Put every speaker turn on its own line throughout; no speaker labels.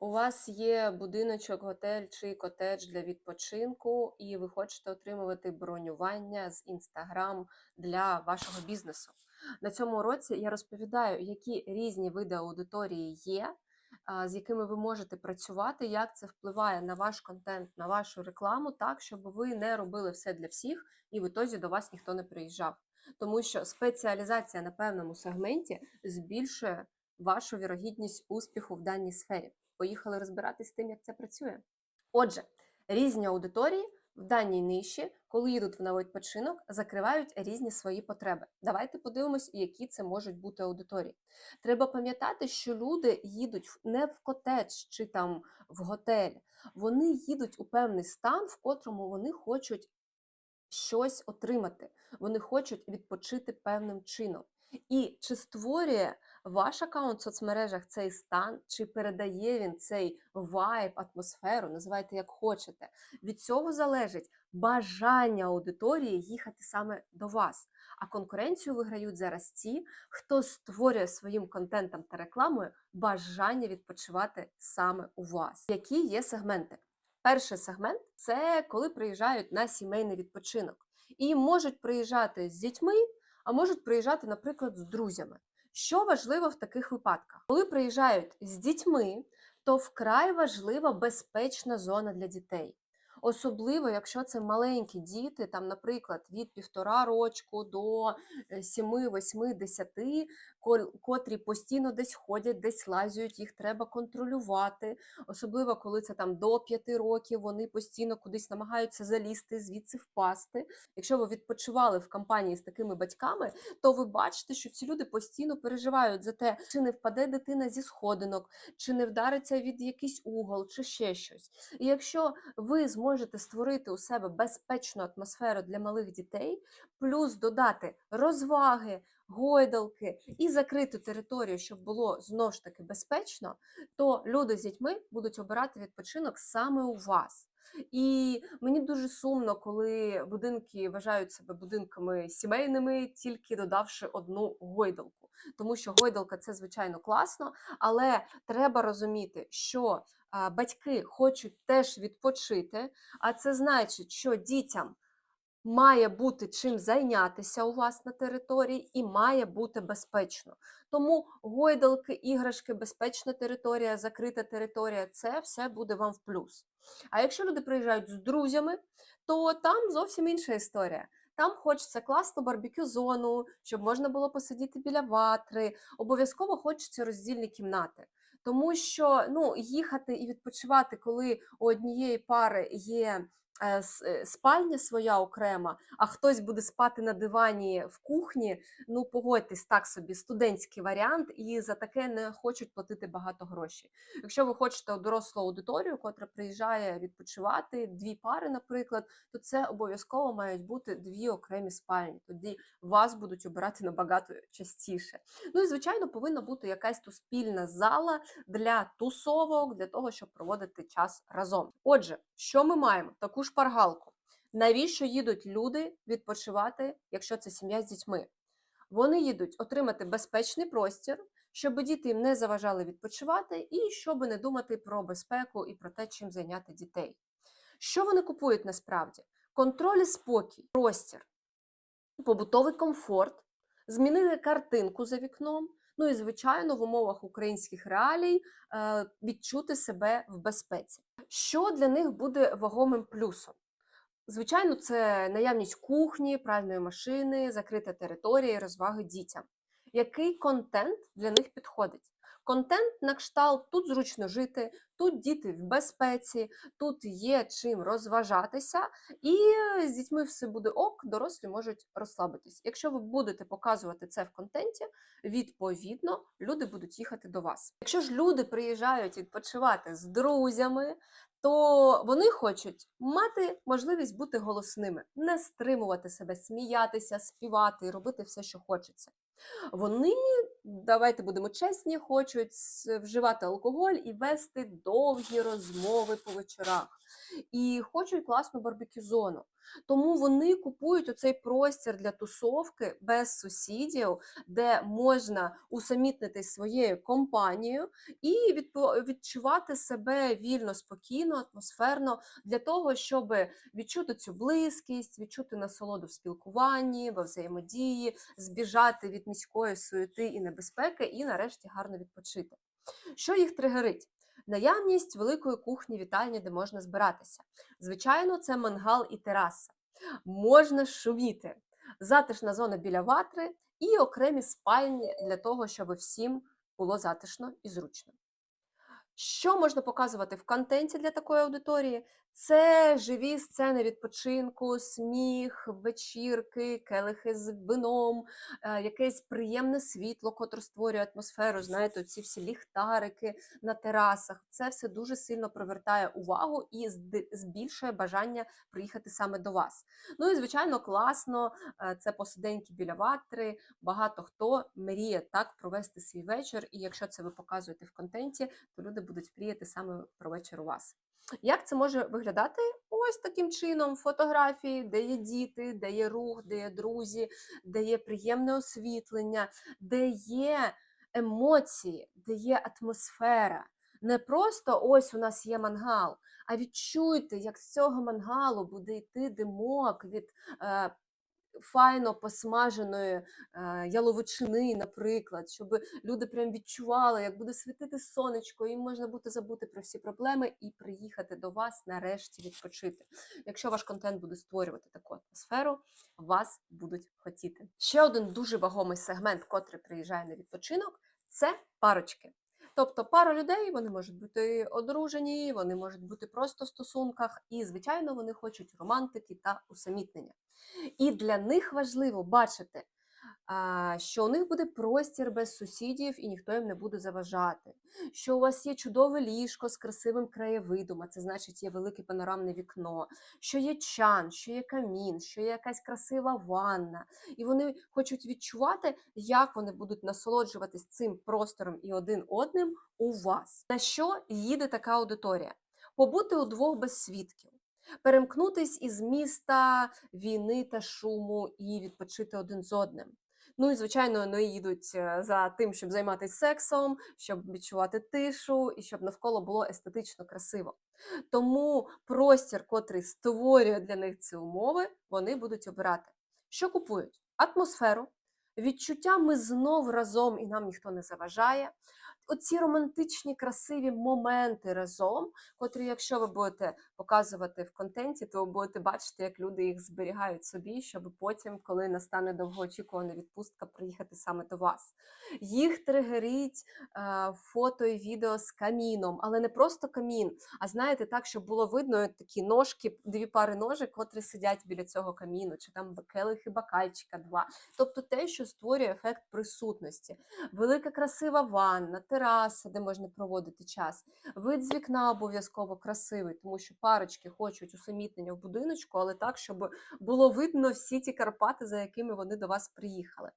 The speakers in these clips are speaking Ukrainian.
У вас є будиночок, готель чи котедж для відпочинку, і ви хочете отримувати бронювання з Instagram для вашого бізнесу. На цьому уроці я розповідаю, які різні види аудиторії є, з якими ви можете працювати, як це впливає на ваш контент, на вашу рекламу, так, щоб ви не робили все для всіх, і в ітозі до вас ніхто не приїжджав. Тому що спеціалізація на певному сегменті збільшує вашу вірогідність успіху в даній сфері. Поїхали розбиратись з тим, як це працює. Отже, різні аудиторії в даній ниші, коли їдуть на відпочинок, закривають різні свої потреби. Давайте подивимось, які це можуть бути аудиторії. Треба пам'ятати, що люди їдуть не в котедж чи там в готель, вони їдуть у певний стан, в котрому вони хочуть щось отримати. Вони хочуть відпочити певним чином. І чи створює ваш аккаунт в соцмережах цей стан, чи передає він цей вайб, атмосферу, називайте як хочете. Від цього залежить бажання аудиторії їхати саме до вас. А конкуренцію виграють зараз ті, хто створює своїм контентом та рекламою бажання відпочивати саме у вас. Які є сегменти? Перший сегмент це коли приїжджають на сімейний відпочинок. І можуть приїжджати з дітьми, а можуть приїжджати, наприклад, з друзями. Що важливо в таких випадках? Коли приїжджають з дітьми, то вкрай важлива безпечна зона для дітей. Особливо, якщо це маленькі діти, там, наприклад, від півтора рочку до е, сіми, восьми, десяти, ко- котрі постійно десь ходять, десь лазять, їх треба контролювати. Особливо, коли це там до п'яти років, вони постійно кудись намагаються залізти, звідси впасти. Якщо ви відпочивали в компанії з такими батьками, то ви бачите, що ці люди постійно переживають за те, чи не впаде дитина зі сходинок, чи не вдариться від якийсь угол, чи ще щось. І якщо ви зможете створити у себе безпечну атмосферу для малих дітей, плюс додати розваги, гойдалки і закриту територію, щоб було знову ж таки безпечно, то люди з дітьми будуть обирати відпочинок саме у вас. І мені дуже сумно, коли будинки вважають себе будинками сімейними, тільки додавши одну гойдалку. Тому що гойдалка це звичайно класно, але треба розуміти, що батьки хочуть теж відпочити, а це значить, що дітям має бути чим зайнятися у вас на території і має бути безпечно. Тому гойдалки, іграшки, безпечна територія, закрита територія це все буде вам в плюс. А якщо люди приїжджають з друзями, то там зовсім інша історія. Там хочеться класну барбекю зону, щоб можна було посидіти біля ватри. Обов'язково хочеться роздільні кімнати. Тому що ну, їхати і відпочивати, коли у однієї пари є спальня своя окрема, а хтось буде спати на дивані в кухні. Ну, погодьтесь, так собі, студентський варіант, і за таке не хочуть платити багато грошей. Якщо ви хочете дорослу аудиторію, котра приїжджає відпочивати, дві пари, наприклад, то це обов'язково мають бути дві окремі спальні. Тоді вас будуть обирати набагато частіше. Ну і звичайно, повинна бути якась тут спільна зала для тусовок, для того, щоб проводити час разом. Отже, що ми маємо? Таку шпаргалку. Навіщо їдуть люди відпочивати, якщо це сім'я з дітьми? Вони їдуть отримати безпечний простір, щоб діти їм не заважали відпочивати, і щоб не думати про безпеку і про те, чим зайняти дітей. Що вони купують насправді? Контроль і спокій, простір, побутовий комфорт, змінили картинку за вікном. Ну і, звичайно, в умовах українських реалій е, відчути себе в безпеці. Що для них буде вагомим плюсом? Звичайно, це наявність кухні, пральної машини, закрита територія розваги дітям. Який контент для них підходить? Контент на кшталт тут зручно жити, тут діти в безпеці, тут є чим розважатися, і з дітьми все буде ок, дорослі можуть розслабитись. Якщо ви будете показувати це в контенті, відповідно люди будуть їхати до вас. Якщо ж люди приїжджають відпочивати з друзями, то вони хочуть мати можливість бути голосними, не стримувати себе, сміятися, співати і робити все, що хочеться. Вони, давайте будемо чесні, хочуть вживати алкоголь і вести довгі розмови по вечорах. І хочуть класну барбекю зону. Тому вони купують оцей простір для тусовки без сусідів, де можна усамітнитись своєю компанією і відчувати себе вільно, спокійно, атмосферно для того, щоб відчути цю близькість, відчути насолоду в спілкуванні, во взаємодії, збіжати від міської суєти і небезпеки, і нарешті гарно відпочити. Що їх тригерить? Наявність великої кухні вітальні, де можна збиратися. Звичайно, це мангал і тераса. Можна шуміти. Затишна зона біля ватри і окремі спальні для того, щоб всім було затишно і зручно. Що можна показувати в контенті для такої аудиторії? Це живі сцени відпочинку, сміх, вечірки, келихи з вином, е, якесь приємне світло, котре створює атмосферу. Знаєте, ці всі ліхтарики на терасах. Це все дуже сильно привертає увагу і збільшує бажання приїхати саме до вас. Ну і звичайно, класно. е, Це посиденьки біля ватри. Багато хто мріє так провести свій вечір. І якщо це ви показуєте в контенті, то люди будуть мріяти саме про вечір у вас. Як це може виглядати? Ось таким чином: фотографії, де є діти, де є рух, де є друзі, де є приємне освітлення, де є емоції, де є атмосфера. Не просто ось у нас є мангал, а відчуйте, як з цього мангалу буде йти димок від е, файно посмаженої е, яловичини, наприклад, щоб люди прям відчували, як буде світити сонечко, їм можна буде забути про всі проблеми і приїхати до вас нарешті відпочити. Якщо ваш контент буде створювати таку атмосферу, вас будуть хотіти. Ще один дуже вагомий сегмент, котрий приїжджає на відпочинок, це парочки. Тобто пара людей, вони можуть бути одружені, вони можуть бути просто в стосунках, і, звичайно, вони хочуть романтики та усамітнення. І для них важливо бачити, що у них буде простір без сусідів і ніхто їм не буде заважати. Що у вас є чудове ліжко з красивим краєвидом, а це значить є велике панорамне вікно, що є чан, що є камін, що є якась красива ванна. І вони хочуть відчувати, як вони будуть насолоджуватись цим простором і один одним у вас. На що їде така аудиторія? Побути удвох без свідків перемкнутись із міста війни та шуму і відпочити один з одним. Ну і звичайно, вони їдуть е, за тим, щоб займатися сексом, щоб відчувати тишу і щоб навколо було естетично красиво. Тому простір, котрий створює для них ці умови, вони будуть обирати. Що купують? Атмосферу, відчуття ми знов разом і нам ніхто не заважає. Оці романтичні, красиві моменти разом, котрі, якщо ви будете показувати в контенті, то ви будете бачити, як люди їх зберігають собі, щоб потім, коли настане довгоочікувана відпустка, приїхати саме до вас. Їх тригерить е, фото і відео з каміном, але не просто камін, а знаєте, так, щоб було видно такі ножки, дві пари ножик, котрі сидять біля цього каміну, чи там келихи бакальчика два. Тобто те, що створює ефект присутності. Велика красива ванна, тераса, де можна проводити час. Вид з вікна обов'язково красивий, тому що парочки хочуть усамітнення в будиночку, але так, щоб було видно всі ті Карпати, за якими вони до вас приїхали.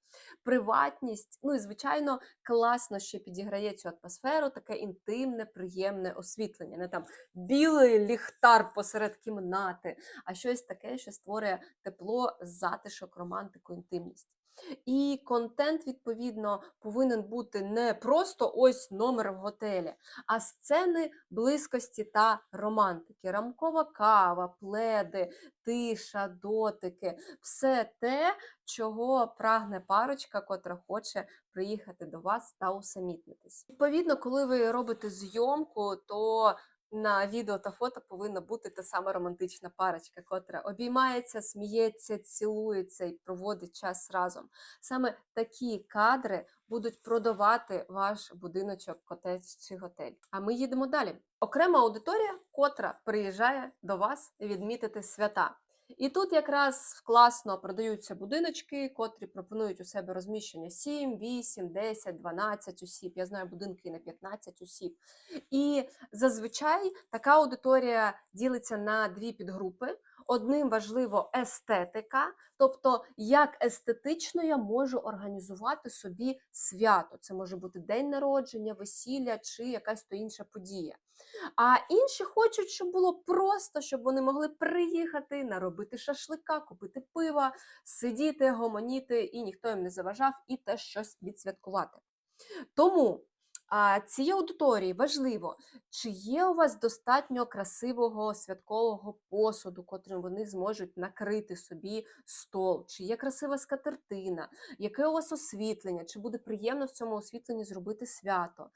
Приватність, ну і звичайно, класно ще підіграє цю атмосферу, таке інтимне, приємне освітлення. Не там білий ліхтар посеред кімнати, а щось таке, що створює тепло, затишок, романтику, інтимність. І контент, відповідно, повинен бути не просто ось номер в готелі, а сцени близькості та романтики, рамкова кава, пледи, тиша, дотики все те, чого прагне парочка, котра хоче приїхати до вас та усамітнитись. Відповідно, коли ви робите зйомку, то на відео та фото повинна бути та сама романтична парочка, котра обіймається, сміється, цілується і проводить час разом. Саме такі кадри будуть продавати ваш будиночок, котець чи готель. А ми їдемо далі. Окрема аудиторія, котра приїжджає до вас відмітити свята. І тут якраз класно продаються будиночки, котрі пропонують у себе розміщення 7, 8, 10, 12 осіб. Я знаю будинки на 15 осіб. І зазвичай така аудиторія ділиться на дві підгрупи. Одним важливо естетика, тобто як естетично я можу організувати собі свято. Це може бути день народження, весілля чи якась то інша подія. А інші хочуть, щоб було просто, щоб вони могли приїхати, наробити шашлика, купити пива, сидіти, гомоніти, і ніхто їм не заважав, і теж щось відсвяткувати. Тому цій аудиторії важливо, чи є у вас достатньо красивого святкового посуду, котрим вони зможуть накрити собі стол, чи є красива скатертина, яке у вас освітлення, чи буде приємно в цьому освітленні зробити свято.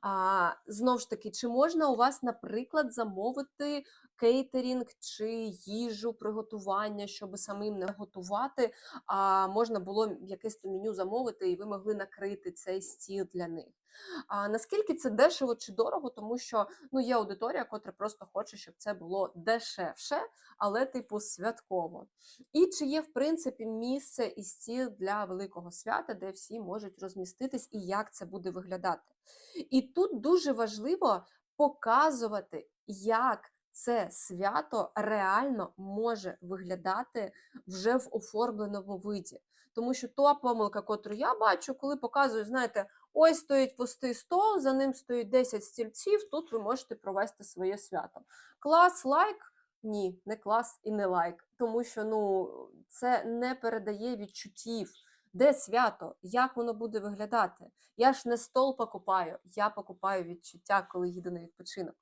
А, знову ж таки, чи можна у вас, наприклад, замовити кейтерінг чи їжу приготування, щоб самим не готувати, а можна було якесь то меню замовити, і ви могли накрити цей стіл для них. А наскільки це дешево чи дорого, тому що ну є аудиторія, котра просто хоче, щоб це було дешевше, але типу святково. І чи є в принципі місце і стіл для великого свята, де всі можуть розміститись, і як це буде виглядати? І тут дуже важливо показувати, як це свято реально може виглядати вже в оформленому виді. Тому що та помилка, котру я бачу, коли показую, знаєте, ось стоїть пустий стол, за ним стоїть 10 стільців, тут ви можете провести своє свято. Клас, лайк? Ні, не клас і не лайк. Тому що ну, це не передає відчуттів. Де свято? Як воно буде виглядати? Я ж не стол покупаю, я покупаю відчуття, коли їду на відпочинок.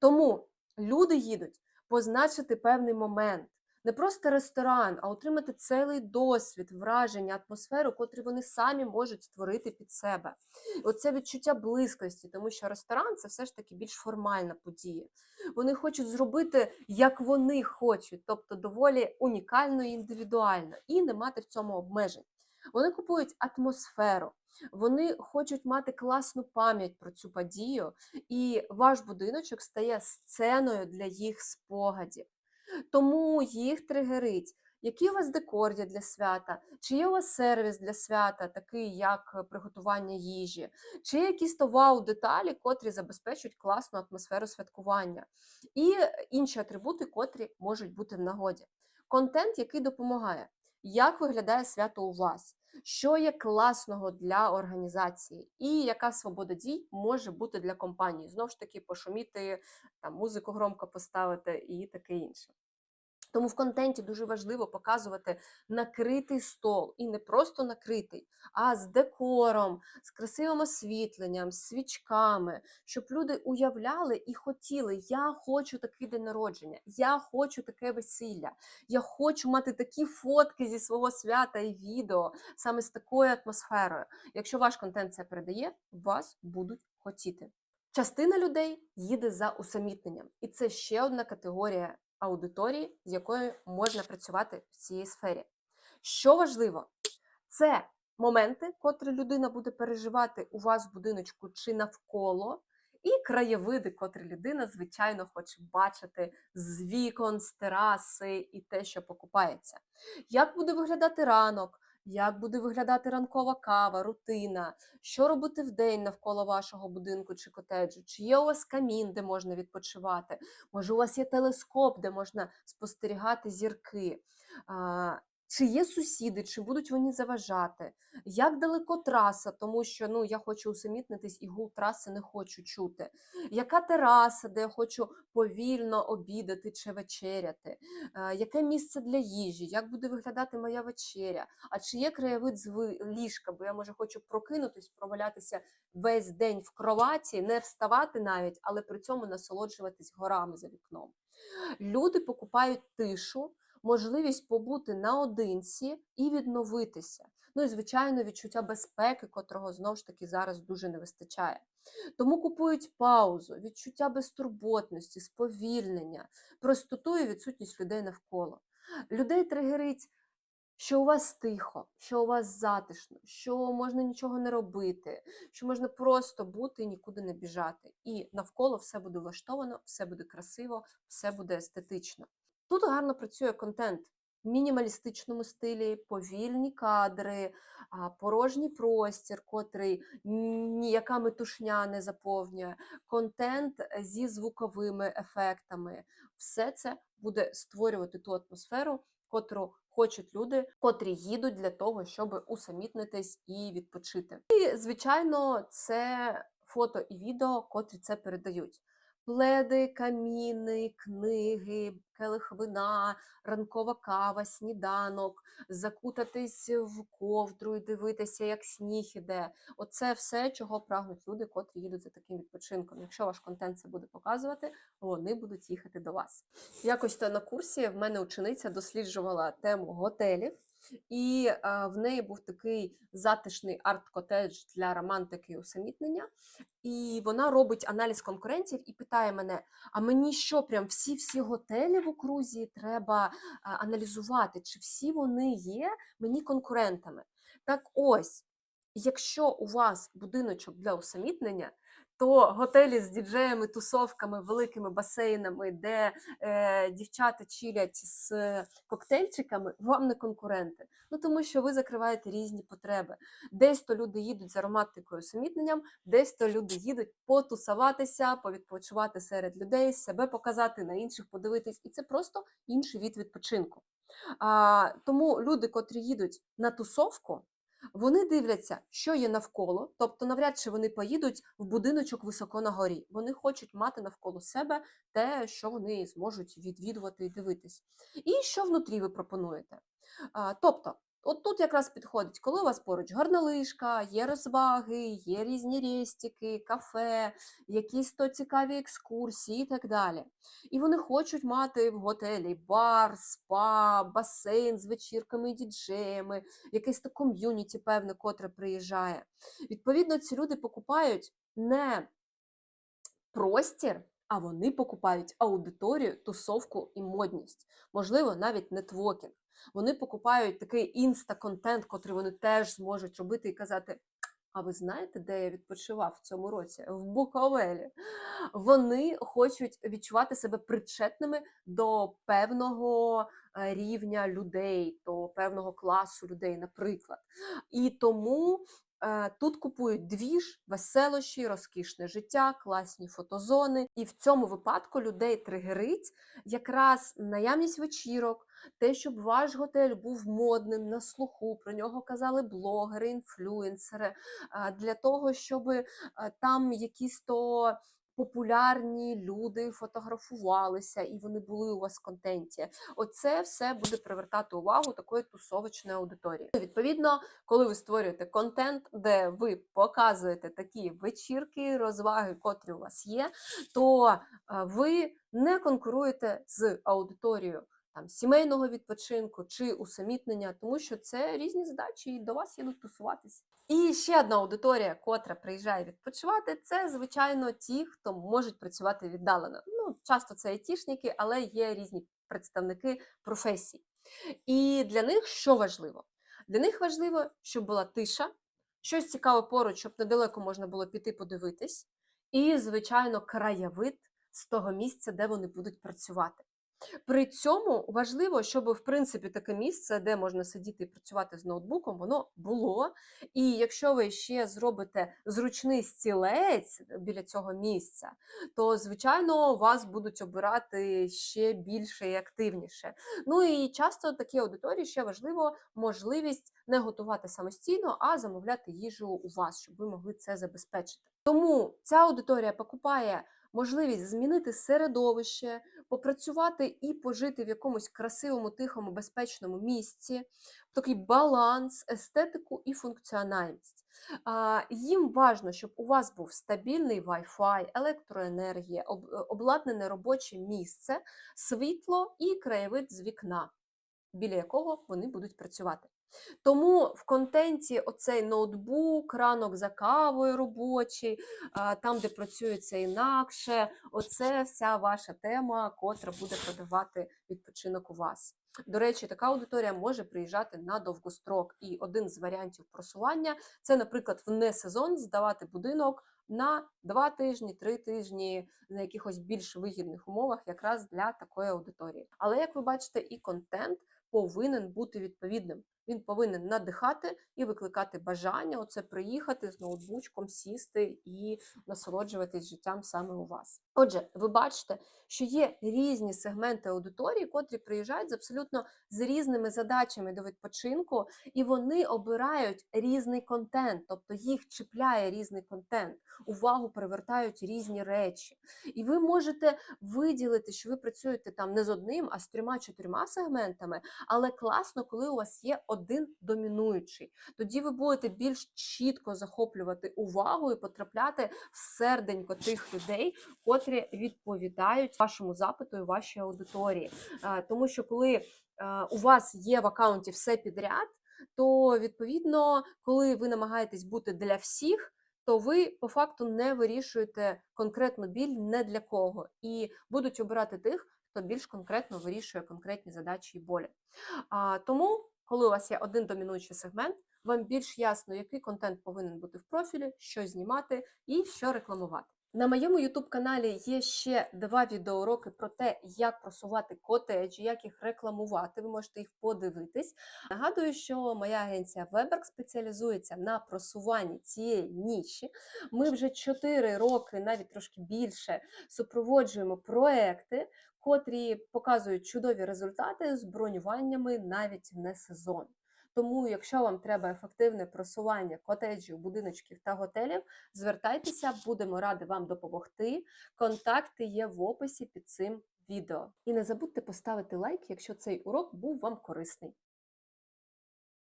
Тому люди їдуть позначити певний момент. Не просто ресторан, а отримати цілий досвід, враження, атмосферу, котрі вони самі можуть створити під себе. Оце відчуття близькості, тому що ресторан це все ж таки більш формальна подія. Вони хочуть зробити, як вони хочуть, тобто доволі унікально і індивідуально, і не мати в цьому обмежень. Вони купують атмосферу, вони хочуть мати класну пам'ять про цю подію, і ваш будиночок стає сценою для їх спогадів. Тому їх тригерить. Який у вас декор є для свята? Чи є у вас сервіс для свята, такий як приготування їжі, чи є якісь то вау-деталі, котрі забезпечують класну атмосферу святкування, і інші атрибути, котрі можуть бути в нагоді. Контент, який допомагає, як виглядає свято у вас, що є класного для організації, і яка свобода дій може бути для компанії. Знову ж таки, пошуміти, там, музику громко поставити і таке інше. Тому в контенті дуже важливо показувати накритий стол, і не просто накритий, а з декором, з красивим освітленням, свічками, щоб люди уявляли і хотіли: я хочу такий день народження, я хочу таке весілля, я хочу мати такі фотки зі свого свята і відео саме з такою атмосферою. Якщо ваш контент це передає, вас будуть хотіти. Частина людей їде за усамітненням, і це ще одна категорія аудиторії, з якою можна працювати в цій сфері. Що важливо, це моменти, котрі людина буде переживати у вас в будиночку чи навколо, і краєвиди, котрі людина, звичайно, хоче бачити з вікон, з тераси і те, що покупається. Як буде виглядати ранок? Як буде виглядати ранкова кава, рутина, що робити в день навколо вашого будинку чи котеджу? Чи є у вас камін, де можна відпочивати? Може, у вас є телескоп, де можна спостерігати зірки? Чи є сусіди, чи будуть вони заважати? Як далеко траса, тому що ну, я хочу усамітнитись і гул траси не хочу чути. Яка тераса, де я хочу повільно обідати чи вечеряти? Е, Яке місце для їжі? Як буде виглядати моя вечеря? А чи є краєвид з ліжка? Бо я може хочу прокинутись, провалятися весь день в кроваті, не вставати навіть, але при цьому насолоджуватись горами за вікном. Люди покупають тишу, можливість побути наодинці і відновитися. Ну і звичайно, відчуття безпеки, котрого знову ж таки зараз дуже не вистачає. Тому купують паузу, відчуття безтурботності, сповільнення, простоту і відсутність людей навколо. Людей тригерить що у вас тихо, що у вас затишно, що можна нічого не робити, що можна просто бути і нікуди не біжати. І навколо все буде влаштовано, все буде красиво, все буде естетично. Тут гарно працює контент. в мінімалістичному стилі, повільні кадри, порожній простір, котрий ніяка метушня не заповнює, контент зі звуковими ефектами. Все це буде створювати ту атмосферу, котру хочуть люди, котрі їдуть для того, щоб усамітнитись і відпочити. І, звичайно, це фото і відео, котрі це передають. Пледи, каміни, книги, келих вина, ранкова кава, сніданок, закутатись в ковдру і дивитися, як сніг іде. Оце все, чого прагнуть люди, котрі їдуть за таким відпочинком. Якщо ваш контент це буде показувати, вони будуть їхати до вас. Якось то на курсі в мене учениця досліджувала тему готелів. І е, в неї був такий затишний арт-котедж для романтики і усамітнення. І вона робить аналіз конкурентів і питає мене: а мені що, прям всі-всі готелі в окрузі треба е, аналізувати, чи всі вони є мені конкурентами? Так ось, якщо у вас будиночок для усамітнення, то готелі з діджеями, тусовками, великими басейнами, де е, дівчата чилять з коктейльчиками, вам не конкуренти. Ну тому що ви закриваєте різні потреби. Десь то люди їдуть за романтикою усамітненням, десь то люди їдуть потусуватися, повідпочивати серед людей, себе показати, на інших подивитись, і це просто інший від відпочинку. А, тому люди, котрі їдуть на тусовку, вони дивляться, що є навколо, тобто навряд чи вони поїдуть в будиночок високо на горі. Вони хочуть мати навколо себе те, що вони зможуть відвідувати і дивитись. І що внутрі ви пропонуєте? Тобто, от тут якраз підходить, коли у вас поруч гарналишка, є розваги, є різні рестики, кафе, якісь то цікаві екскурсії і так далі. І вони хочуть мати в готелі бар, спа, басейн з вечірками і діджеями, якесь то ком'юніті, певне, котре приїжджає. Відповідно, ці люди покупають не простір, а вони покупають аудиторію, тусовку і модність, можливо, навіть нетворкінг. Вони покупають такий інста-контент, котрий вони теж зможуть робити і казати. А ви знаєте, де я відпочивав в цьому році? В Буковелі. Вони хочуть відчувати себе причетними до певного е, рівня людей, до певного класу людей, наприклад. І тому тут купують двіж, веселощі, розкішне життя, класні фотозони. І в цьому випадку людей тригерить якраз наявність вечірок, те, щоб ваш готель був модним на слуху, про нього казали блогери, інфлюенсери, для того, щоб там якісь то популярні люди фотографувалися і вони були у вас в контенті. Оце все буде привертати увагу такої тусовочної аудиторії. Відповідно, коли ви створюєте контент, де ви показуєте такі вечірки, розваги, котрі у вас є, то е, ви не конкуруєте з аудиторією там сімейного відпочинку чи усамітнення, тому що це різні задачі, і до вас їдуть тусуватися. І ще одна аудиторія, котра приїжджає відпочивати, це звичайно ті, хто можуть працювати віддалено. Ну, часто це айтішники, але є різні представники професій. І для них що важливо? Для них важливо, щоб була тиша, щось цікаве поруч, щоб недалеко можна було піти подивитись, і, звичайно, краєвид з того місця, де вони будуть працювати. При цьому важливо, щоб в принципі таке місце, де можна сидіти і працювати з ноутбуком, воно було. І якщо ви ще зробите зручний стілець біля цього місця, то звичайно вас будуть обирати ще більше і активніше. Ну і часто такі аудиторії ще важливо можливість не готувати самостійно, а замовляти їжу у вас, щоб ви могли це забезпечити. Тому ця аудиторія покупає можливість змінити середовище, попрацювати і пожити в якомусь красивому, тихому, безпечному місці, такий баланс, естетику і функціональність. Їм важливо, щоб у вас був стабільний Wi-Fi, електроенергія, обладнане робоче місце, світло і краєвид з вікна, біля якого вони будуть працювати. Тому в контенті оцей ноутбук, ранок за кавою робочий, там, де працюється інакше, оце вся ваша тема, котра буде продавати відпочинок у вас. До речі, така аудиторія може приїжджати на довгострок. І один з варіантів просування це, наприклад, в несезон здавати будинок на два тижні, три тижні на якихось більш вигідних умовах, якраз для такої аудиторії. Але як ви бачите, і контент повинен бути відповідним. Він повинен надихати і викликати бажання оце приїхати з ноутбучком, сісти і насолоджуватись життям саме у вас. Отже, ви бачите, що є різні сегменти аудиторії, котрі приїжджають з абсолютно з різними задачами до відпочинку, і вони обирають різний контент, тобто їх чіпляє різний контент, увагу привертають різні речі. І ви можете виділити, що ви працюєте там не з одним, а з трьома-чотирма сегментами, але класно, коли у вас є домінуючий. Тоді ви будете більш чітко захоплювати увагу і потрапляти в серденько тих людей, котрі відповідають вашому запиту і вашій аудиторії. Е, Тому що коли е, у вас є в аккаунті все підряд, то відповідно, коли ви намагаєтесь бути для всіх, то ви по факту не вирішуєте конкретну біль не для кого, і будуть обирати тих, хто більш конкретно вирішує конкретні задачі і болі. А, тому, коли у вас є один домінуючий сегмент, вам більш ясно, який контент повинен бути в профілі, що знімати і що рекламувати. На моєму youtube каналі є ще два відеоуроки про те, як просувати котеджі, як їх рекламувати. Ви можете їх подивитись. Нагадую, що моя агенція Weberg спеціалізується на просуванні цієї ніші. Ми вже 4 роки, навіть трошки більше, супроводжуємо проекти, котрі показують чудові результати з бронюваннями навіть не сезон. Тому, якщо вам треба ефективне просування котеджів, будиночків та готелів, звертайтеся, будемо раді вам допомогти. Контакти є в описі під цим відео. І не забудьте поставити лайк, якщо цей урок був вам корисний.